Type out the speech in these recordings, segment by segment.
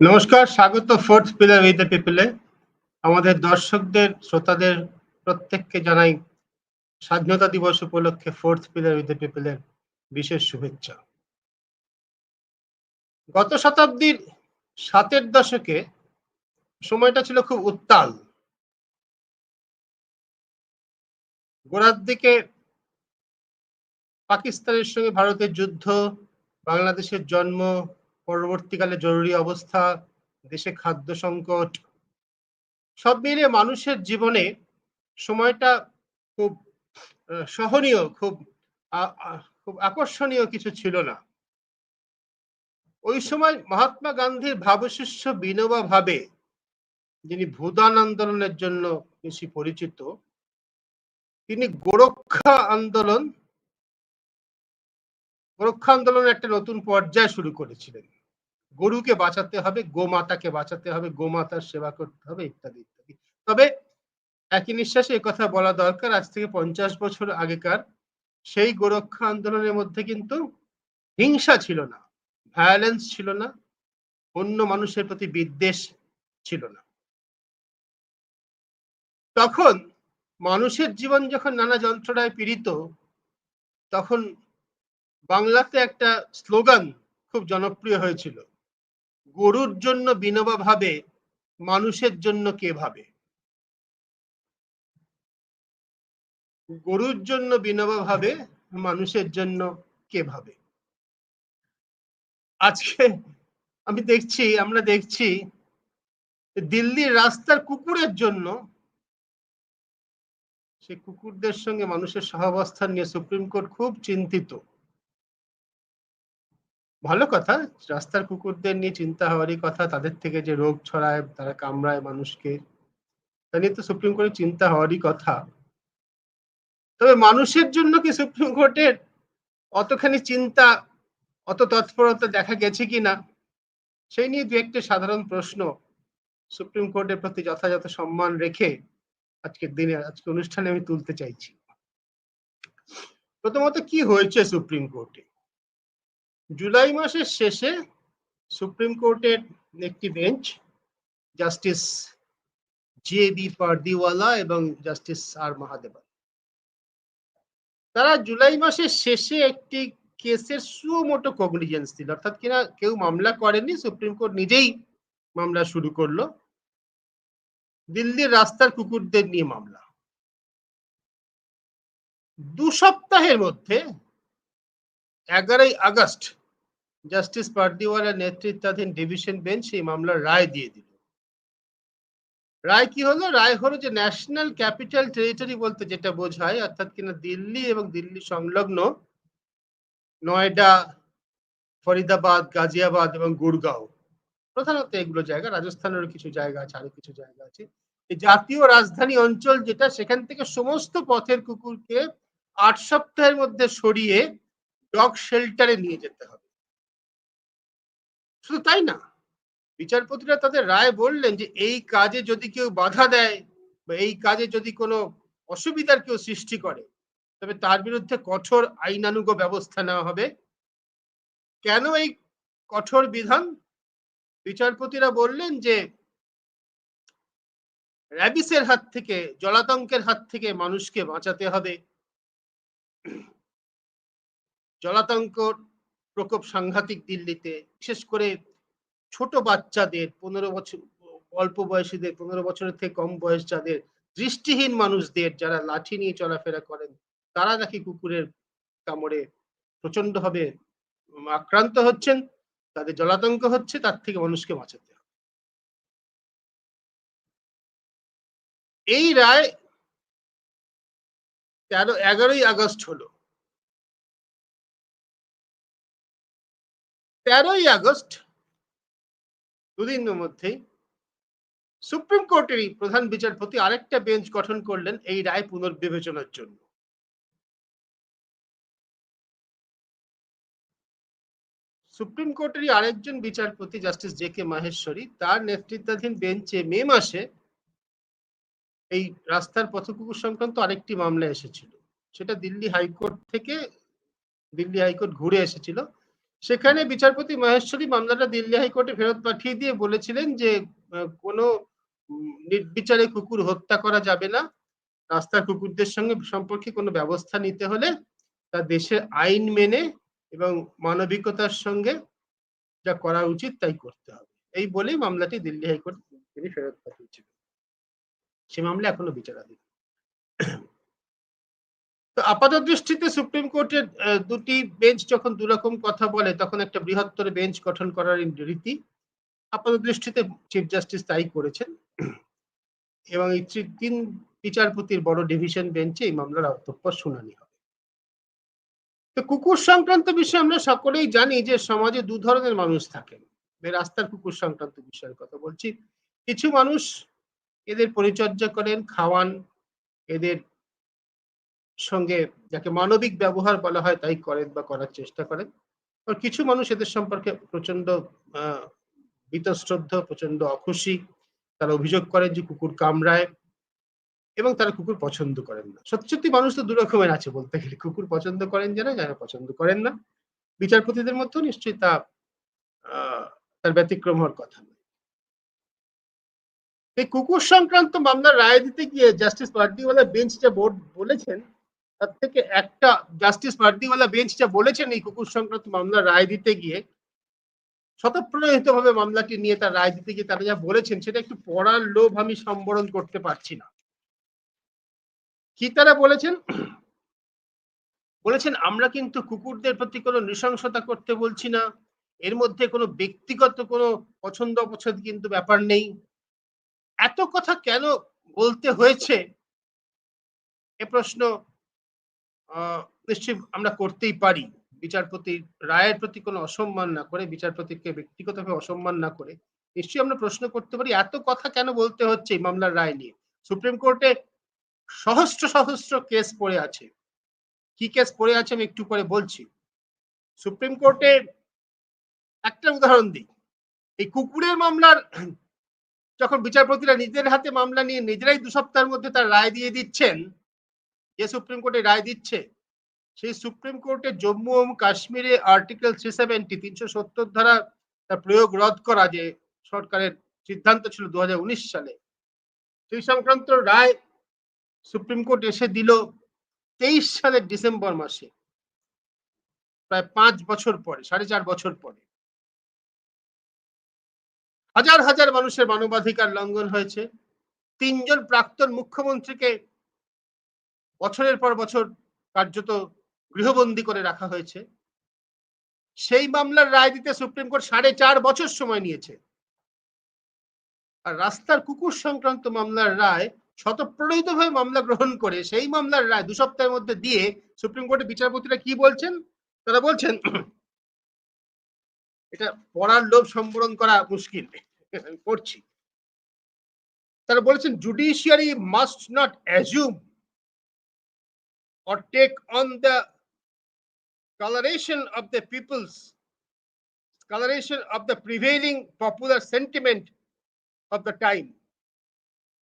নমস্কার, স্বাগত fourth pillar with the পিপলে আমাদের দর্শকদের, শ্রোতাদের প্রত্যেককে জানাই স্বাধীনতা দিবস উপলক্ষে ফোর্থ পিলার উইথ দ্য পিপলের বিশেষ শুভেচ্ছা। গত শতাব্দীর সাতের দশকে সময়টা ছিল খুব উত্তাল। গোড়ার দিকে পাকিস্তানের সঙ্গে ভারতের যুদ্ধ, বাংলাদেশের জন্ম পরবর্তীকালে জরুরি অবস্থা, দেশে খাদ্য সংকট, সব মিলিয়ে মানুষের জীবনে সময়টা খুব সহনীয়, খুব খুব আকর্ষণীয় কিছু ছিল না। ওই সময় মহাত্মা গান্ধীর ভাবশিষ্য বিনোবা ভাবে যিনি ভূদান আন্দোলনের জন্য বেশি পরিচিত, তিনি গোরক্ষা আন্দোলন, গোরক্ষা আন্দোলনের একটা নতুন পর্যায় শুরু করেছিলেন। গরুকে বাঁচাতে হবে, গোমাতাকে বাঁচাতে হবে, গোমাতার সেবা করতে হবে, ইত্যাদি ইত্যাদি। তবে একই নিঃশ্বাসে কথা বলা দরকার, আজ থেকে পঞ্চাশ বছর আগেকার সেই গোরক্ষা আন্দোলনের মধ্যে কিন্তু হিংসা ছিল না ভায়োলেন্স ছিল না, অন্য মানুষের প্রতি বিদ্বেষ ছিল না। তখন মানুষের জীবন যখন নানা যন্ত্রণায় পীড়িত, তখন বাংলাতে একটা স্লোগান খুব জনপ্রিয় হয়েছিল গরুর জন্য বিনোবা ভাবে, মানুষের জন্য কে ভাবে? গরুর জন্য বিনোবা ভাবে, মানুষের জন্য কে ভাবে? আজকে আমি দেখছি, আমরা দেখছি দিল্লির রাস্তার কুকুরের জন্য সেই কুকুরদের সঙ্গে মানুষের সহাবস্থান নিয়ে সুপ্রিম কোর্ট খুব চিন্তিত। ভালো কথা, রাস্তার কুকুরদের নিয়ে চিন্তা হওয়ারই কথা, তাদের থেকে যে রোগ ছড়ায়, তারা কামড়ায় মানুষকে, তা নিয়ে তো সুপ্রিম কোর্টের চিন্তা হওয়ারই কথা। তবে মানুষের জন্য কি সুপ্রিম কোর্টের অতখানি চিন্তা, অত তৎপরতা দেখা গেছে কিনা সেই নিয়ে দু একটা সাধারণ প্রশ্ন সুপ্রিম কোর্টের প্রতি যথাযথ সম্মান রেখে আজকের দিনে আজকে অনুষ্ঠানে আমি তুলতে চাইছি। প্রথমত, কি হয়েছে সুপ্রিম কোর্টে? জুলাই মাসের শেষে সুপ্রিম কোর্টের একটি bench, justice J B Pardiwala এবং জাস্টিস আর মহাদেবা তারা জুলাই মাসের শেষে একটি কেসের সুমোটো কগনিজেন্স দিল। অর্থাৎ কিনা কেউ মামলা করেনি, সুপ্রিম কোর্ট নিজেই মামলা শুরু করল। দিল্লির রাস্তার কুকুরদের নিয়ে মামলা। দু সপ্তাহের মধ্যে এগারোই আগস্ট জাস্টিস পার্দিওয়ালার নেতৃত্বাধীন ডিভিশন বেঞ্চ এই মামলার রায় দিয়ে দিল। রায় কি হলো? রায় হলো যে ন্যাশনাল ক্যাপিটাল টেরিটরি বলতে যেটা বোঝায়, অর্থাৎ কিনা দিল্লি এবং দিল্লি সংলগ্ন নয়ডা, ফরিদাবাদ, গাজিয়াবাদ এবং গুড়গাঁও প্রধানত এগুলো জায়গা, রাজস্থানেরও কিছু জায়গা আছে আরও কিছু জায়গা আছে। এই জাতীয় রাজধানী অঞ্চল যেটা, সেখান থেকে সমস্ত পথের কুকুরকে আট সপ্তাহের মধ্যে সরিয়ে ডগ শেল্টারে নিয়ে যেতে হবে। শুধু তাই না, বিচারপতিরা তাদের রায় বললেন যে, এই কাজে যদি কেউ বাধা দেয় বা এই কাজে যদি কোনো অসুবিধার কেউ সৃষ্টি করে, তবে তার বিরুদ্ধে কঠোর আইনানুগ ব্যবস্থা নেওয়া হবে। কেন এই কঠোর বিধান? বিচারপতিরা বললেন যে, র্যাবিসের হাত থেকে, জলাতঙ্কের হাত থেকে মানুষকে বাঁচাতে হবে। জলাতঙ্ক প্রকোপ সাংঘাতিক দিল্লিতে, বিশেষ করে ছোট বাচ্চাদের পনেরো বছর, অল্প বয়সীদের পনেরো বছরের থেকে কম বয়স যাদের দৃষ্টিহীন মানুষদের যারা লাঠি নিয়ে চলাফেরা করেন, তারা নাকি কুকুরের কামড়ে প্রচণ্ড ভাবে আক্রান্ত হচ্ছেন, তাদের জলাতঙ্ক হচ্ছে, তার থেকে মানুষকে বাঁচাতে হবে। এই রায় তেরো, এগারোই আগস্ট হলো। তেরোই আগস্ট দুদিনের মধ্যেই সুপ্রিম কোর্টেরই প্রধান বিচারপতি আরেকটা বেঞ্চ গঠন করলেন এই রায় পুনর্বিবেচনার জন্য। সুপ্রিম কোর্টেরই আরেকজন বিচারপতি জাস্টিস জে কে মাহেশ্বরী তার নেতৃত্বাধীন বেঞ্চে মে মাসে এই রাস্তার পথকুকুর সংক্রান্ত আরেকটি মামলা এসেছিল। সেটা দিল্লি হাইকোর্ট থেকে দিল্লি হাইকোর্ট ঘুরে এসেছিল। সেখানে বিচারপতি মহেশ্বরী মামলাটা দিল্লি হাইকোর্টে ফেরত পাঠিয়ে দিয়ে বলেছিলেন যে কোনো নির্বিচারে কুকুর হত্যা করা যাবে না। রাস্তার কুকুরদের সঙ্গে সম্পর্কে কোনো ব্যবস্থা নিতে হলে তা দেশের আইন মেনে এবং মানবিকতার সঙ্গে যা করা উচিত তাই করতে হবে। এই বলেই মামলাটি দিল্লি হাইকোর্ট তিনি ফেরত পাঠিয়েছিলেন। সে মামলা এখনও বিচারাধীন। তো আপাত দৃষ্টিতে সুপ্রিম কোর্টের দুটি বেঞ্চ যখন দুরকম কথা বলে, তখন একটা বৃহত্তর বেঞ্চ গঠন করার রীতি আপাত দৃষ্টিতে চিফ জাস্টিস তাই করেছেন। এবং এই তিন বিচারপতির বড় ডিভিশন বেঞ্চে এই মামলার অতঃপর শুনানি হবে। তো কুকুর সংক্রান্ত বিষয়ে আমরা সকলেই জানি যে সমাজে দু ধরনের মানুষ থাকেন। রাস্তার কুকুর সংক্রান্ত বিষয়ের কথা বলছি। কিছু মানুষ এদের পরিচর্যা করেন, খাওয়ান, এদের সঙ্গে যাকে মানবিক ব্যবহার বলা হয় তাই করেন বা করার চেষ্টা করেন। আর কিছু মানুষ এদের সম্পর্কে প্রচণ্ড বীতশ্রদ্ধ প্রচণ্ড অখুশি। তারা অভিযোগ করেন যে কুকুর কামড়ায় এবং তারা কুকুর পছন্দ করেন না। সত্যি সত্যি মানুষ তো দুরকমের আছে বলতে গেলে। কুকুর পছন্দ করেন যারা যারা পছন্দ করেন না। বিচারপতিদের মধ্যেও নিশ্চয়ই তা তার ব্যতিক্রম হওয়ার কথা নয়। এই কুকুর সংক্রান্ত মামলার রায় দিতে গিয়ে জাস্টিস পার্টিওয়ালা বেঞ্চ যা বোর্ড বলেছেন তার থেকে একটা জাস্টিস মার্দিওয়ালা বেঞ্চ যা বলেছেন এই কুকুর সংক্রান্ত মামলার রায় দিতে গিয়ে স্বতঃপ্রণোহিত ভাবে মামলাটি নিয়ে তার রায় দিতে গিয়ে তারা যা বলেছেন সেটা একটু পড়ার লোভ আমি সম্বরণ করতে পারছি না। কি তারা বলেছেন? বলেছেন, আমরা কিন্তু কুকুরদের প্রতি কোনো নৃশংসতা করতে বলছি না। এর মধ্যে কোনো ব্যক্তিগত কোনো পছন্দ অপছন্দ কিন্তু ব্যাপার নেই। এত কথা কেন বলতে হয়েছে? এ প্রশ্ন নিশ্চয়ই আমরা করতেই পারি। বিচারপতির রায়ের প্রতি কোনো অসম্মান না করে, বিচারপতিকে ব্যক্তিগতভাবে অসম্মান না করে, নিশ্চয়ই আমরা প্রশ্ন করতে পারি, এত কথা কেন বলতে হচ্ছে এই মামলার রায় নিয়ে? সুপ্রিম কোর্টে সহস্র সহস্র কেস পড়ে আছে। কি কেস পড়ে আছে আমি একটু পরে বলছি। সুপ্রিম কোর্টে একটা উদাহরণ দিই। এই কুকুরের মামলার যখন বিচারপতিরা নিজের হাতে মামলা নিয়ে নিজেরাই দু সপ্তাহের মধ্যে তার রায় দিয়ে দিচ্ছেন যে সুপ্রিম কোর্টে রায় দিচ্ছে। সেই সুপ্রিম কোর্টে জম্মু ও কাশ্মীরে আর্টিকেল থ্রি সেভেন্টি তিনশো সত্তর ধারা তার প্রয়োগ রদ করা যে সরকারের সিদ্ধান্ত ছিল দুহাজার উনিশ সালে। সেই সংক্রান্ত রায় সুপ্রিম কোর্ট এসে দিল তেইশ সালের ডিসেম্বর মাসে। প্রায় পাঁচ বছর পরে, সাড়ে চার বছর পরে। হাজার হাজার মানুষের মানবাধিকার লঙ্ঘন হয়েছে। তিনজন প্রাক্তন মুখ্যমন্ত্রীকে বছরের পর বছর কার্যত গৃহবন্দী করে রাখা হয়েছে। সেই মামলার রায় দিতে সুপ্রিম কোর্ট সাড়ে চার বছর সময় নিয়েছে। আর রাস্তার কুকুর সংক্রান্ত মামলার রায় স্বতঃপ্রণোদিতভাবে মামলা গ্রহণ করে সেই মামলার রায় দু সপ্তাহের মধ্যে দিয়ে সুপ্রিম কোর্টের বিচারপতিরা কি বলছেন? তারা বলছেন, এটা পড়ার লোভ সম্বরণ করা মুশকিল। পড়ছি। তারা বলেছেন judiciary must not assume or take on the coloration of the people's coloration of the prevailing popular sentiment of the time.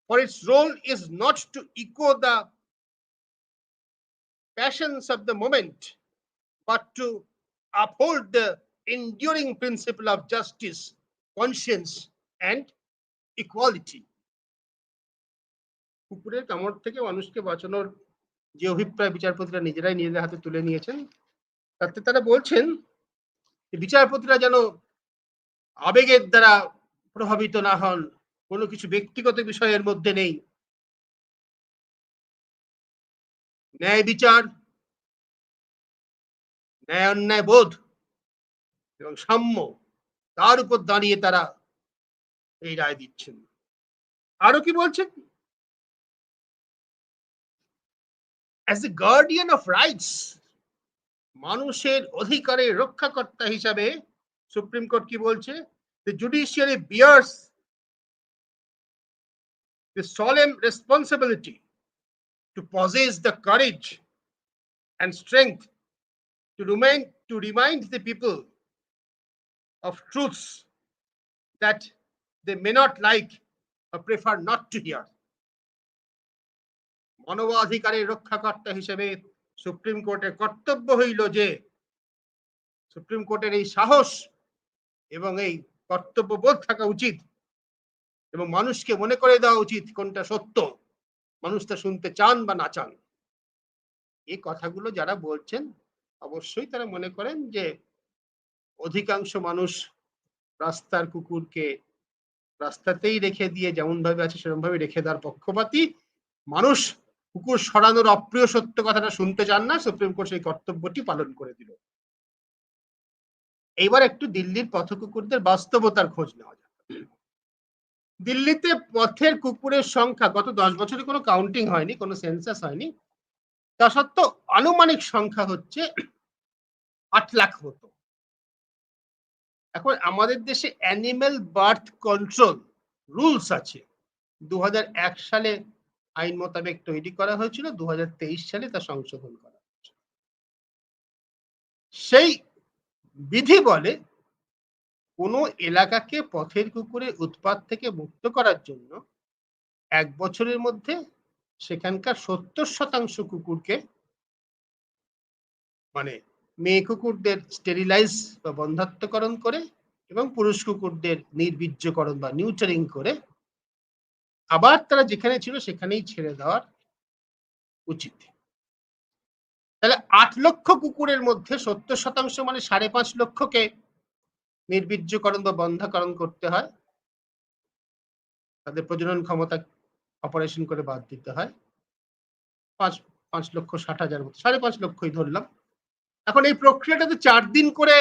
For its role is not to echo the passions of the moment, but to uphold the enduring principle of justice, conscience, and equality. কুকুরের কামড় থেকে মানুষকে বাঁচানোর যে অভিপ্রায় বিচারপতিরা নিজেরাই নিজেদের হাতে তুলে নিয়েছেন, তাতে তারা বলছেন বিচারপতিরা যেন আবেগের দ্বারা প্রভাবিত না হন, কোনো কিছু ব্যক্তিগত বিষয়ের মধ্যে নেই। ন্যায় বিচার, ন্যায় অন্যায় বোধ এবং সাম্য, তার উপর দাঁড়িয়ে তারা এই রায় দিচ্ছেন। আরও কি বলছেন? as a guardian of rights মানুষের অধিকারের রক্ষাকর্তা হিসাবে সুপ্রিম কোর্ট কি বলছে the judiciary bears the solemn responsibility to possess the courage and strength to remain to remind the people of truths that they may not like or prefer not to hear মানবাধিকারের রক্ষাকর্তা হিসেবে supreme কোর্টের কর্তব্য হইল যে, supreme কোর্টের এই সাহস এবং এই কর্তব্যবোধ থাকা উচিত এবং মানুষকে মনে করে দেওয়া উচিত কোনটা সত্য মানুষ তা শুনতে চান বা না চান। এই কথাগুলো যারা বলছেন, অবশ্যই তারা মনে করেন যে, অধিকাংশ মানুষ রাস্তার কুকুরকে রাস্তাতেই রেখে দিয়ে যেমন ভাবে আছে সেরকম ভাবে রেখে দেওয়ার পক্ষপাতী। মানুষ কুকুর সরানোর অপ্রিয় সত্য কথাটা শুনতে চান না, সুপ্রিম কোর্ট সেই কর্তব্যটি পালন করে দিল। এইবার একটু দিল্লির পথ কুকুরদের বাস্তবতার খোঁজ নেওয়া যাক। দিল্লিতে পথের কুকুরের সংখ্যা গত দশ বছরে কোনো কাউন্টিং হয়নি, কোনো সেন্সাস হয়নি। তা সত্ত্বেও আনুমানিক সংখ্যা হচ্ছে আট লাখ মতো। এখন আমাদের দেশে অ্যানিমেল বার্থ কন্ট্রোল রুলস আছে। দু হাজার এক সালে আইন মোতাবেক তৈরি করা হয়েছিল দু সালে তা সংশোধন করা হয়েছে সেই বিধি বলে কোনো এলাকাকে পথের কুকুরের উৎপাত থেকে মুক্ত করার জন্য এক বছরের মধ্যে সেখানকার সত্তর শতাংশ কুকুরকে মানে মেয়ে কুকুরদের স্টেরিলাইজ বা বন্ধাত্মকরণ করে এবং পুরুষ কুকুরদের নির্বীর্যকরণ বা নিউটারিং করে আবার তারা যেখানে ছিল সেখানেই ছেড়ে দেওয়ার উচিত। তাহলে আট লক্ষ কুকুরের মধ্যে সত্তর শতাংশ মানে সাড়ে পাঁচ লক্ষকে নির্বীর্যকরণ বা বন্ধাকরণ করতে হয়। তাদের প্রজনন ক্ষমতা অপারেশন করে বাদ দিতে হয়। পাঁচ পাঁচ লক্ষ ষাট হাজার মতো, সাড়ে পাঁচ লক্ষই ধরলাম। এখন এই প্রক্রিয়াটাতে চার দিন করে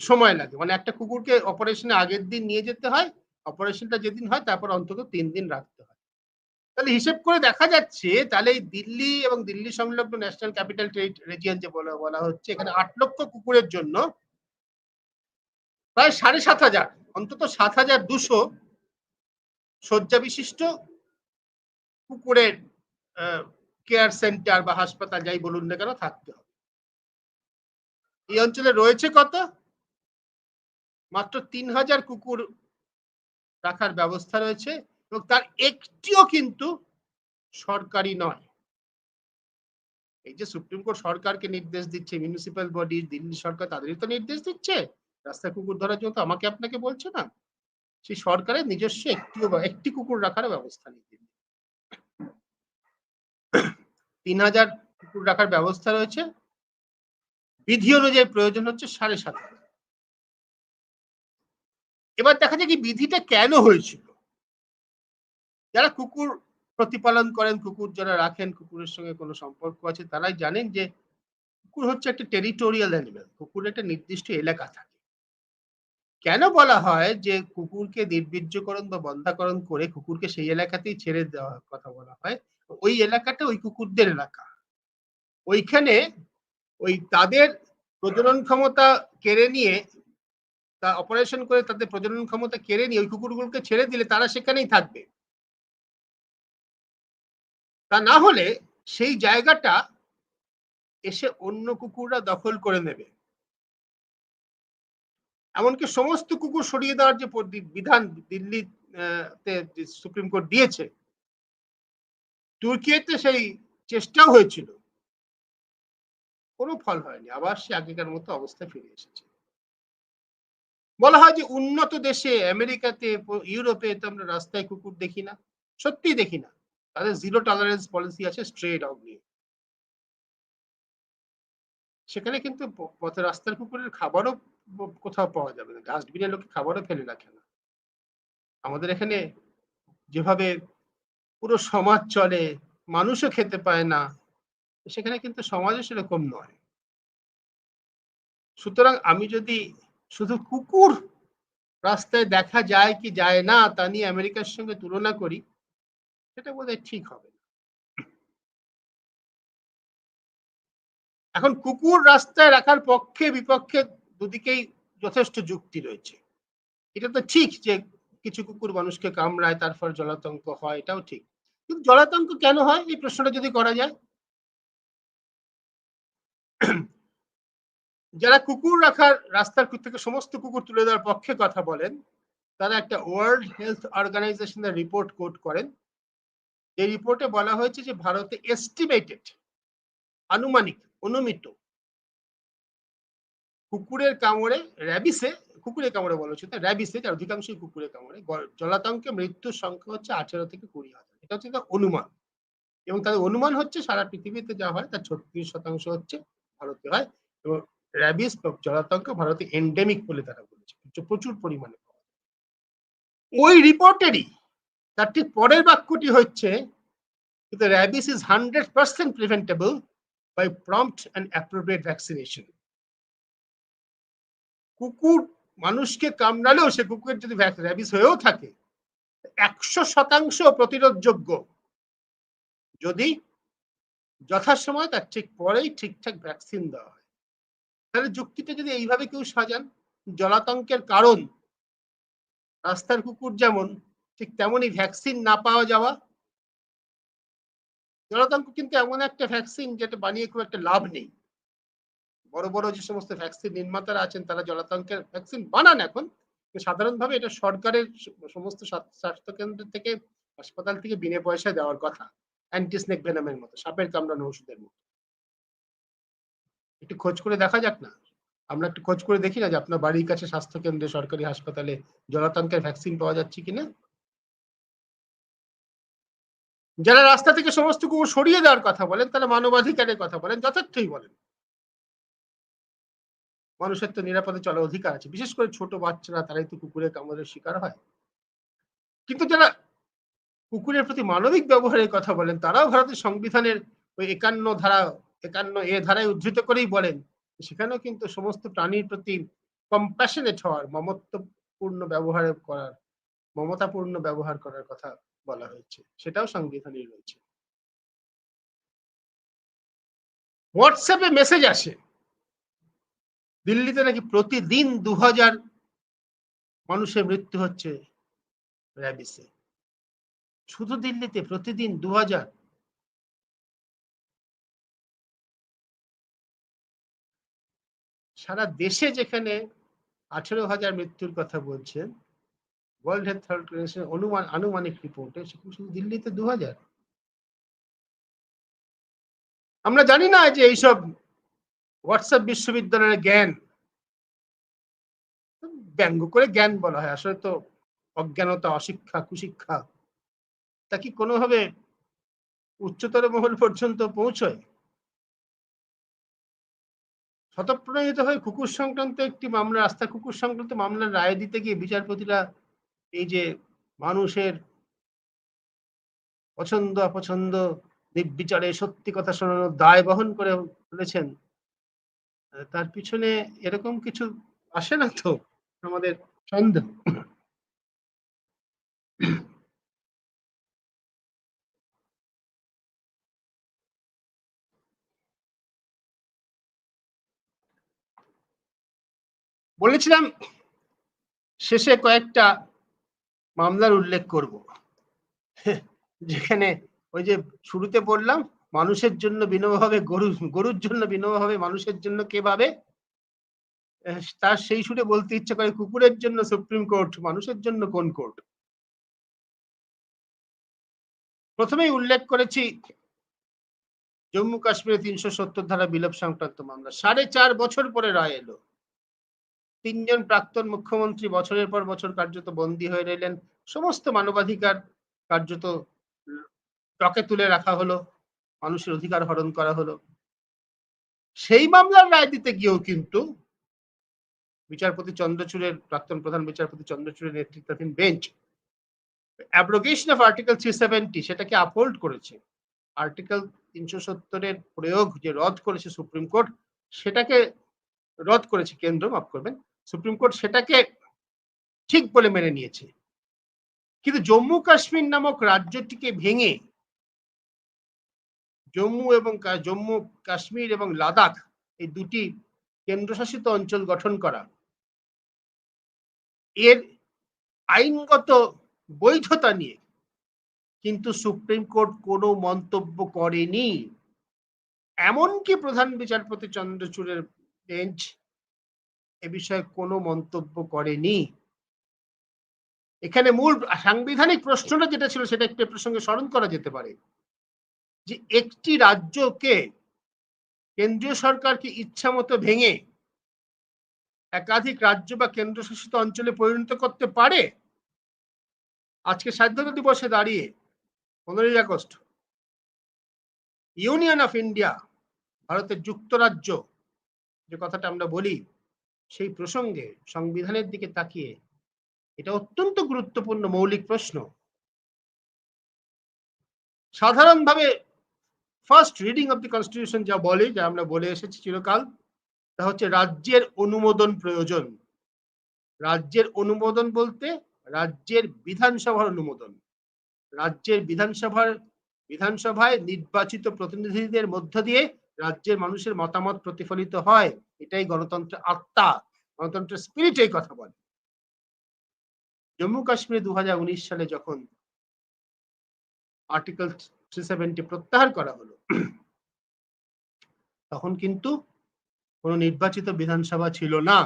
সময় লাগে। মানে একটা কুকুরকে অপারেশনে আগের দিন নিয়ে যেতে হয় অপারেশনটা যেদিন হয়, তারপর অন্তত তিন দিন রাখতে হয়। তাহলে হিসেব করে দেখা যাচ্ছে, তাহলে এই দিল্লি এবং দিল্লি সংলগ্ন ন্যাশনাল ক্যাপিটাল রিজিয়ন যে বলা বলা হচ্ছে, এখানে আট লক্ষ কুকুরের জন্য প্রায় সাড়ে সাত হাজার, অন্তত সাত হাজার দুশো শয্যা বিশিষ্ট কুকুরের কেয়ার সেন্টার বা হাসপাতাল যাই বলুন না কেন থাকতে হবে। এই অঞ্চলে রয়েছে কত? মাত্র তিন হাজার কুকুর রাখার ব্যবস্থা রয়েছে এবং তার একটিও কিন্তু সরকারি নয়। এই যে সুপ্রিম কোর্ট সরকারকে নির্দেশ দিচ্ছে মিউনিসিপ্যাল বডি দিল্লি সরকার তাদেরই তো নির্দেশ দিচ্ছে। রাস্তায় কুকুর ধরার জন্য তো আমাকে আপনাকে বলছে না। সেই সরকারের নিজস্ব একটিও একটি কুকুর রাখার ব্যবস্থা নেই তিন হাজার কুকুর রাখার ব্যবস্থা রয়েছে। বিধি অনুযায়ী প্রয়োজন হচ্ছে সাড়ে সাত এবার দেখা যায় কি বিধিটা কেন হয়েছিল। যারা কুকুর প্রতিপালন করেন, কুকুর যারা রাখেন, কুকুরের সঙ্গে কোনো সম্পর্ক আছে, তারাই জানেন যে কুকুর হচ্ছে একটা টেরিটোরিয়াল অ্যানিমেল কুকুর একটা নির্দিষ্ট এলাকা থাকে। কেন বলা হয় যে কুকুরকে নির্বীর্যকরণ বা বন্ধাকরণ করে কুকুরকে সেই এলাকাতেই ছেড়ে দেওয়ার কথা বলা হয়? ওই এলাকাটা ওই কুকুরদের এলাকা। ওইখানে ওই তাদের প্রজনন ক্ষমতা কেড়ে নিয়ে তা অপারেশন করে তাদের প্রজনন ক্ষমতা কেড়ে নিয়ে ওই কুকুরগুলোকে ছেড়ে দিলে তারা সেখানেই থাকবে। তা না হলে সেই জায়গাটা এসে অন্য কুকুররা দখল করে নেবে। এমনকি সমস্ত কুকুর সরিয়ে দেওয়ার যে বিধান দিল্লিতে সুপ্রিম কোর্ট দিয়েছে, তুর্কিতে সেই চেষ্টাও হয়েছিল। কোনো ফল হয়নি। আবার সে আগেকার মতো অবস্থায় ফিরে এসেছে। বলা হয় যে উন্নত দেশে, আমেরিকাতে, ইউরোপে তো আমরা রাস্তায় কুকুর দেখি না। সত্যি দেখি না। তাদের জিরো টলারেন্স পলিসি আছে স্ট্রে ডগ নিয়ে। সেখানে কিন্তু পথে, রাস্তার কুকুরের খাবারও কোথাও পাওয়া যাবে না। ডাস্টবিনের লোকে খাবারও ফেলে রাখে না। আমাদের এখানে যেভাবে পুরো সমাজ চলে, মানুষও খেতে পায় না, সেখানে কিন্তু সমাজও সেরকম নয়। সুতরাং আমি যদি শুধু কুকুর রাস্তায় দেখা যায় কি যায় না, তা নিয়ে আমেরিকার সঙ্গে তুলনা করি, সেটা বোধ ঠিক হবে এখন কুকুর রাস্তায় রাখার পক্ষে, বিপক্ষে দুদিকেই যথেষ্ট যুক্তি রয়েছে। এটা তো ঠিক যে কিছু কুকুর মানুষকে কামড়ায়, তার ফলে জলাতঙ্ক হয়, এটাও ঠিক। কিন্তু জলাতঙ্ক কেন হয়? এই প্রশ্নটা যদি করা যায়। যারা কুকুর রাখার রাস্তার থেকে সমস্ত কুকুর তুলে দেওয়ার পক্ষে কথা বলেন, তারা একটা ওয়ার্ল্ড হেলথ অর্গানাইজেশনের রিপোর্ট কোট করেন। এই রিপোর্টে বলা হয়েছে যে ভারতে এস্টিমেটেড আনুমানিক অনুমিত কুকুরের কামড়ে র্যাবিসে কুকুরের কামড়ে বলা উচিত র্যাবিসে যার অধিকাংশই কুকুরের কামড়ে জলাতঙ্কে মৃত্যুর সংখ্যা হচ্ছে আঠেরো থেকে কুড়ি হাজার। এটা হচ্ছে অনুমান। এবং তাদের অনুমান হচ্ছে সারা পৃথিবীতে যা হয়, তার ছত্রিশ শতাংশ হচ্ছে ভারতে হয়। এবং র্যাবিস জলাতঙ্ক ভারতে এন্ডেমিক বলে তারা বলেছে। প্রচুর- পরিমাণে ওই রিপোর্টেরই তার ঠিক পরের বাক্যটি হচ্ছে, the rabies is 100% preventable by prompt and appropriate vaccination. কুকুর মানুষকে কামড়ালেও সে কুকুরের যদি র্যাবিস হয়েও থাকে, একশো শতাংশ প্রতিরোধযোগ্য। যদি যথাসময় তার ঠিক পরেই ঠিকঠাক ভ্যাকসিন দেওয়া তাহলে যুক্তিটা যদি এইভাবে কেউ সাজান, জলাতঙ্কের কারণ, রাস্তার কুকুর যেমন, ঠিক তেমনই ভ্যাকসিন না পাওয়া যাওয়া, জলাতঙ্ক কিন্তু এমন একটা ভ্যাকসিন যেটা বানিয়ে খুব একটা লাভ নেই। বড় বড় যে সমস্ত ভ্যাকসিন নির্মাতারা আছেন, তারা জলাতঙ্কের ভ্যাকসিন বানান এখন সাধারণভাবে এটা সরকারের সমস্ত স্বা- স্বাস্থ্য কেন্দ্র থেকে, হাসপাতাল থেকে বিনা পয়সায় দেওয়ার কথা। অ্যান্টি স্নেক ভেনামের মতো, সাপের কামড়ানো ওষুধের মতো। একটু খোঁজ করে দেখা যাক না। আমরা একটু খোঁজ করে দেখি না যে আপনার বাড়ির কাছে স্বাস্থ্য কেন্দ্রে সরকারি হাসপাতালে জলাতঙ্কের ভ্যাকসিন পাওয়া যাচ্ছে কিনা। যারা রাস্তা থেকে সমস্ত কুকুর সরিয়ে দেওয়ার কথা বলেন, তারা মানবাধিকারের কথা বলেন, যথার্থই বলেন। মানুষের তো নিরাপদে চলার অধিকার আছে। বিশেষ করে ছোট বাচ্চারা, তারাই তো কুকুরের কামড়ের শিকার হয়। কিন্তু যারা কুকুরের প্রতি মানবিক ব্যবহারের কথা বলেন, তারাও ভারতের সংবিধানের ওই একান্ন ধারা একান্ন এ ধারায় উদ্ধৃত করেই বলেন, সেখানেও কিন্তু সমস্ত প্রাণীর প্রতি কম্প্যাশনেট হওয়ার, মমত্বপূর্ণ ব্যবহার করার, মমতাপূর্ণ ব্যবহার করার কথা বলা হয়েছে। সেটাও সংবিধানে রয়েছে। হোয়াটসঅ্যাপে মেসেজ আসে, দিল্লিতে নাকি প্রতিদিন দু হাজার মানুষের মৃত্যু হচ্ছে র্যাবিসে শুধু দিল্লিতে, প্রতিদিন দু হাজার সারা দেশে যেখানে আঠেরো হাজার মৃত্যুর কথা বলছেন ওয়ার্ল্ড হেলথ অর্গানাইজেশন অনুমান, আনুমানিক রিপোর্টে শুধু দিল্লিতে দু হাজার। আমরা জানি না যে এইসব হোয়াটসঅ্যাপ বিশ্ববিদ্যালয়ের জ্ঞান, ব্যঙ্গ করে জ্ঞান বলা হয়, আসলে তো অজ্ঞানতা, অশিক্ষা, কুশিক্ষা, তা কি কোনোভাবে উচ্চতর মহল পর্যন্ত পৌঁছয়? শতপ্রণোদিত হয়ে কুকুর সংক্রান্ত একটি মামলা, রাস্তা কুকুর সংক্রান্ত মামলার রায় দিতে গিয়ে বিচারপতিরা এই যে মানুষের পছন্দ, অপছন্দ, নির্বিচারে সত্যি কথা শোনানোর দায় বহন করে ফেলেছেন তার পিছনে এরকম কিছু আসে না তো? আমাদের সন্দেহ। বলেছিলাম, শেষে কয়েকটা মামলার উল্লেখ করব। যেখানে ওই যে শুরুতে বললাম, মানুষের জন্য বিনভাবে গরু, গরুর জন্য বিনভাবে মানুষের জন্য কে ভাবে? তার সেই সুরে বলতে ইচ্ছে করে কুকুরের জন্য সুপ্রিম কোর্ট, মানুষের জন্য কোন কোর্ট? প্রথমেই উল্লেখ করেছি, জম্মু কাশ্মীরে তিনশো সত্তর ধারা বিলোপ সংক্রান্ত মামলা। সাড়ে চার বছর পরে রায় এলো। তিনজন প্রাক্তন মুখ্যমন্ত্রী বছরের পর বছর কার্যত বন্দী হয়ে রইলেন। সমস্ত মানবাধিকার কার্যত টকে তুলে রাখা হলো, মানুষের অধিকার হরণ করা হলো। সেই মামলার রায় দিতে গিয়েও কিন্তু বিচারপতি চন্দ্রচূড়ের, প্রাক্তন প্রধান বিচারপতি চন্দ্রচূড়ের নেতৃত্বাধীন bench abrogation of article three seventy সেটাকে আপহোল্ড করেছে। আর্টিকেল তিনশো সত্তরের প্রয়োগ যে রদ করেছে সুপ্রিম কোর্ট সেটাকে রদ করেছে, কেন্দ্র, মাফ করবেন সুপ্রিম কোর্ট সেটাকে ঠিক বলে মেনে নিয়েছে। কিন্তু জম্মু কাশ্মীর নামক রাজ্যটিকে ভেঙে জম্মু এবং জম্মু, কাশ্মীর এবং লাদাখ এই দুটি কেন্দ্রশাসিত অঞ্চল গঠন করা। এর আইনগত বৈধতা নিয়ে কিন্তু সুপ্রিম কোর্ট কোনো মন্তব্য করেনি। এমনকি প্রধান বিচারপতি চন্দ্রচূড়ের বেঞ্চ এ বিষয়ে কোনো মন্তব্য করেনি। এখানে মূল সাংবিধানিক প্রশ্নটা যেটা ছিল সেটা একটি প্রসঙ্গে স্মরণ করা যেতে পারে। যে একটি রাজ্যকে কেন্দ্রীয় সরকারকে ইচ্ছা মতো ভেঙে একাধিক রাজ্য বা কেন্দ্রশাসিত অঞ্চলে পরিণত করতে পারে, আজকে স্বাধীনতা দিবসে দাঁড়িয়ে পনেরোই আগস্ট ইউনিয়ন অফ ইন্ডিয়া, ভারতের যুক্তরাজ্য, যে কথাটা আমরা বলি সেই প্রসঙ্গে সংবিধানের দিকে তাকিয়ে এটা অত্যন্ত গুরুত্বপূর্ণ মৌলিক প্রশ্ন। সাধারণভাবে first reading of the constitution যা বলে, যা আমরা বলে এসেছি চিরকাল, তা হচ্ছে রাজ্যের অনুমোদন প্রয়োজন। রাজ্যের অনুমোদন বলতে রাজ্যের বিধানসভার অনুমোদন। রাজ্যের বিধানসভার, বিধানসভায় নির্বাচিত প্রতিনিধিদের মধ্য দিয়ে রাজ্যের মানুষের মতামত প্রতিফলিত হয়। এটাই গণতন্ত্রের আত্মা গণতন্ত্রের স্পিরিট এই কথা বলে। জম্মু কাশ্মীর দু সালে যখন আর্টিকেল থ্রি সেভেন্টি প্রত্যাহার করা হলো, তখন কিন্তু কোন নির্বাচিত বিধানসভা ছিল না।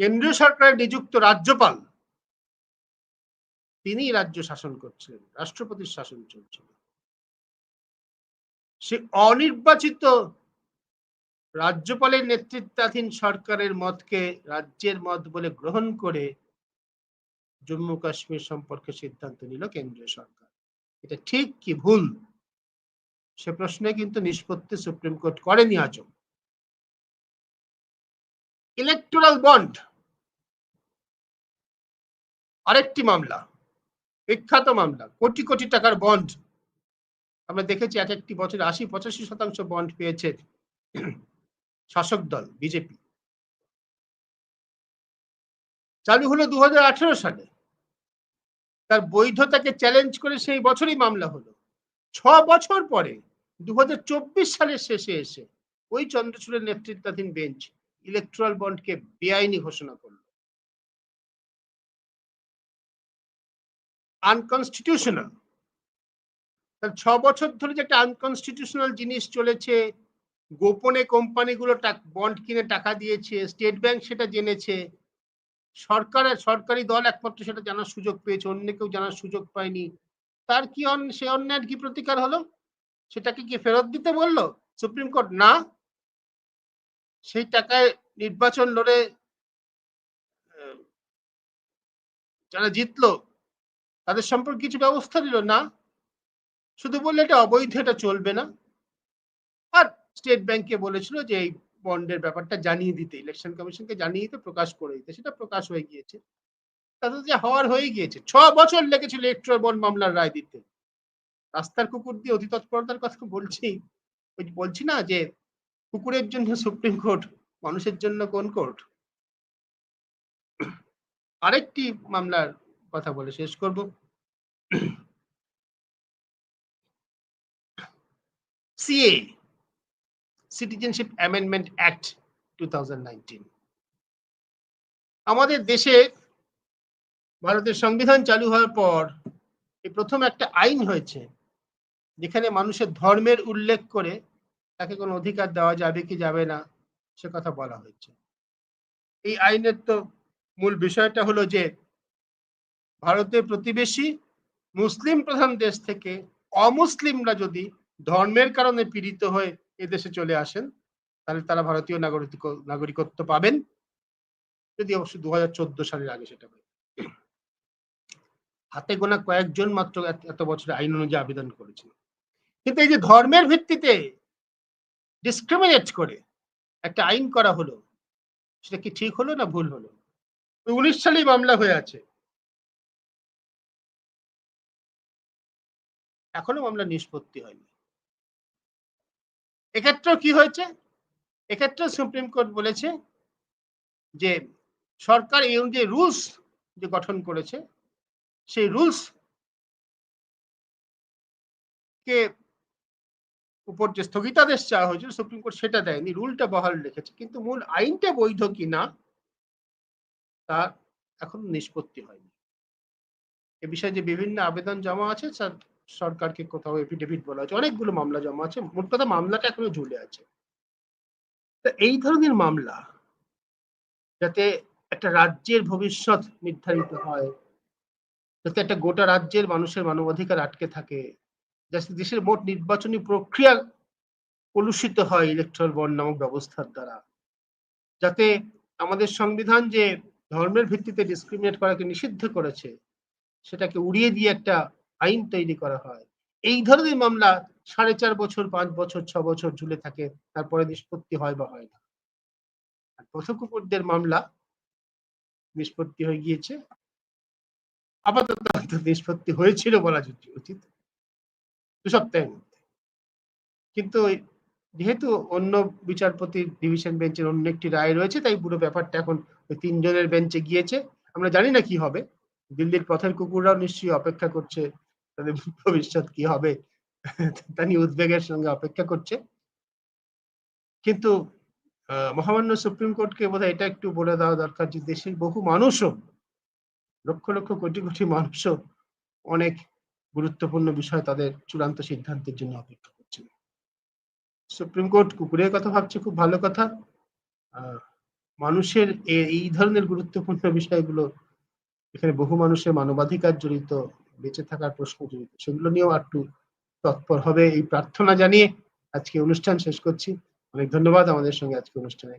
কেন্দ্রীয় সরকারের নিযুক্ত রাজ্যপাল তিনি রাজ্য শাসন করছিলেন, রাষ্ট্রপতির শাসন চলছিল। সে অনির্বাচিত রাজ্যপালের নেতৃত্বাধীন সরকারের মতকে রাজ্যের মত বলে গ্রহণ করে জম্মু কাশ্মীর সম্পর্কে সিদ্ধান্ত নিল কেন্দ্রীয় সরকার। এটা ঠিক কি ভুল? সে প্রশ্নে কিন্তু নিষ্পত্তি সুপ্রিম কোর্ট করেনি আজও। ইলেকটোরাল বন্ড আরেকটি মামলা, বিখ্যাত মামলা, কোটি কোটি টাকার বন্ড। আমরা দেখেছি এক একটি বছর আশি পঁচাশি শতাংশ বন্ড পেয়েছে। শাসক দল, বিজেপি। চালু হলো দু সালে। তার বৈধতাকে চ্যালেঞ্জ করে সেই বছরই মামলা হলো। ছ বছর পরে দু সালের শেষে এসে ওই চন্দ্রচূড়ের নেতৃত্বাধীন বেঞ্চ ইলেকট্রাল বন্ডকে বেআইনি ঘোষণা করল। আনকনস্টিটিউশনাল ছ বছর ধরে যে একটা আনকনস্টিটিউশনাল জিনিস চলেছে গোপনে কোম্পানিগুলো বন্ড কিনে টাকা দিয়েছে, স্টেট ব্যাংক সেটা জেনেছে। সরকারের সরকারি দল একমাত্র সেটা জানার সুযোগ পেয়েছে, অন্য কেউ জানার সুযোগ পায়নি। তার কি সে অন্যায়ের কি প্রতিকার হলো? সেটাকে কি ফেরত দিতে বলল? সুপ্রিম কোর্ট, না। সেই টাকায় নির্বাচন লড়ে যারা জিতলো, তাদের সম্পর্কে কিছু ব্যবস্থা নিল, না। শুধু বললে এটা অবৈধ, এটা চলবে না। স্টেট ব্যাংকে বলেছিল যে এই বন্ডের ব্যাপারটা জানিয়ে দিতে, ইলেকশন কমিশনকে জানিয়ে দিতে, প্রকাশ করে দিতে। সেটা প্রকাশ হয়ে গিয়েছে। তাদের যে হওয়ার হয়ে গিয়েছে। ছ বছর লেগেছিল ইলেকট্রাল বন্ড মামলার রায় দিতে। রাস্তার কুকুর দিয়ে অতি তৎপরতার কথা বলছি। ওই বলছি না যে, কুকুরের জন্য সুপ্রিম কোর্ট, মানুষের জন্য কোন কোর্ট? আরেকটি মামলার কথা বলে শেষ করব। CA citizenship amendment act to আমাদের দেশে ভারতের সংবিধান চালু হওয়ার পর এই প্রথম একটা আইন হয়েছে, যেখানে মানুষের ধর্মের উল্লেখ করে তাকে কোনো অধিকার দেওয়া যাবে কি যাবে না সে কথা বলা হয়েছে। এই আইনের তো মূল বিষয়টা হলো যে ভারতের প্রতিবেশী মুসলিম প্রধান দেশ থেকে অমুসলিমরা যদি ধর্মের কারণে পীড়িত হয়ে এদেশে চলে আসেন, তাহলে তারা ভারতীয় নাগরিক নাগরিকত্ব পাবেন। যদি অবশ্য দুই হাজার চোদ্দ সালের আগে সেটা হয়। হাতে গোনা কয়েকজন মাত্র এত বছর আইন অনুযায়ী আবেদন করেছেন। কিন্তু এই যে ধর্মের ভিত্তিতে ডিসক্রিমিনেট করে একটা আইন করা হলো, সেটা কি ঠিক হলো না ভুল হলো? উনিশ সালেই মামলা হয়ে আছে। এখনও মামলা নিষ্পত্তি হয়নি। এক্ষেত্রেও কি হয়েছে? এক্ষেত্রে সুপ্রিম কোর্ট বলেছে যে সরকার এই অনুযায়ী রুলস যে গঠন করেছে, সেই রুলস কে উপর যে স্থগিতাদেশ চাওয়া হয়েছিল, সুপ্রিম কোর্ট সেটা দেয়নি, রুলটা বহাল রেখেছে। কিন্তু মূল আইনটা বৈধ কিনা তা এখন নিষ্পত্তি হয়নি। এ বিষয়ে যে বিভিন্ন আবেদন জমা আছে সরকারকে কোথাও এফিডেভিট বলা হয়েছে, অনেকগুলো মামলা জমা আছে, মোট কথা মামলাটা এখনও ঝুলে আছে। তা এই ধরনের মামলা যাতে একটা রাজ্যের ভবিষ্যৎ নির্ধারিত হয়, যাতে একটা গোটা রাজ্যের মানুষের মানবাধিকার আটকে থাকে, যাতে দেশের মোট নির্বাচনী প্রক্রিয়া কলুষিত হয় ইলেকট্রাল বন্ড নামক ব্যবস্থার দ্বারা, যাতে আমাদের সংবিধান যে ধর্মের ভিত্তিতে ডিসক্রিমিনেট করাকে নিষিদ্ধ করেছে, সেটাকে উড়িয়ে দিয়ে একটা আইন তৈরি করা হয়। এই ধরনের মামলা সাড়ে চার বছর, পাঁচ বছর, ছ বছর ঝুলে থাকে, তারপরে নিষ্পত্তি হয় বা হয় না। আর পথকুকুরদের মামলা নিষ্পত্তি হয়ে গিয়েছে। আপাতত নিষ্পত্তি হয়েছিল বলা উচিত- দু সপ্তাহের মধ্যে। কিন্তু যেহেতু অন্য বিচারপতি ডিভিশন বেঞ্চের অন্য একটি রায় রয়েছে, তাই পুরো ব্যাপারটা এখন ওই তিনজনের বেঞ্চে গিয়েছে। আমরা জানি না কি হবে। দিল্লির পথের কুকুররাও নিশ্চয়ই অপেক্ষা করছে তাদের ভবিষ্যৎ কি হবে? তা নিয়ে উদ্বেগের সঙ্গে অপেক্ষা করছে। কিন্তু মহামান্য সুপ্রিম কোর্টকে বোধহয় এটা একটু বলে দেওয়া দরকার যে, দেশের বহু মানুষও, লক্ষ লক্ষ কোটি কোটি মানুষও অনেক গুরুত্বপূর্ণ বিষয় তাদের চূড়ান্ত সিদ্ধান্তের জন্য অপেক্ষা করছে। সুপ্রিম কোর্ট কুকুরের কথা ভাবছে, খুব ভালো কথা। মানুষের এই ধরনের গুরুত্বপূর্ণ বিষয়গুলো, এখানে বহু মানুষের মানবাধিকার জড়িত বেঁচে থাকার প্রশ্ন জড়িত সেগুলো নিয়েও একটু তৎপর হবে এই প্রার্থনা জানিয়ে আজকে অনুষ্ঠান শেষ করছি। অনেক ধন্যবাদ আমাদের সঙ্গে আজকে অনুষ্ঠানে।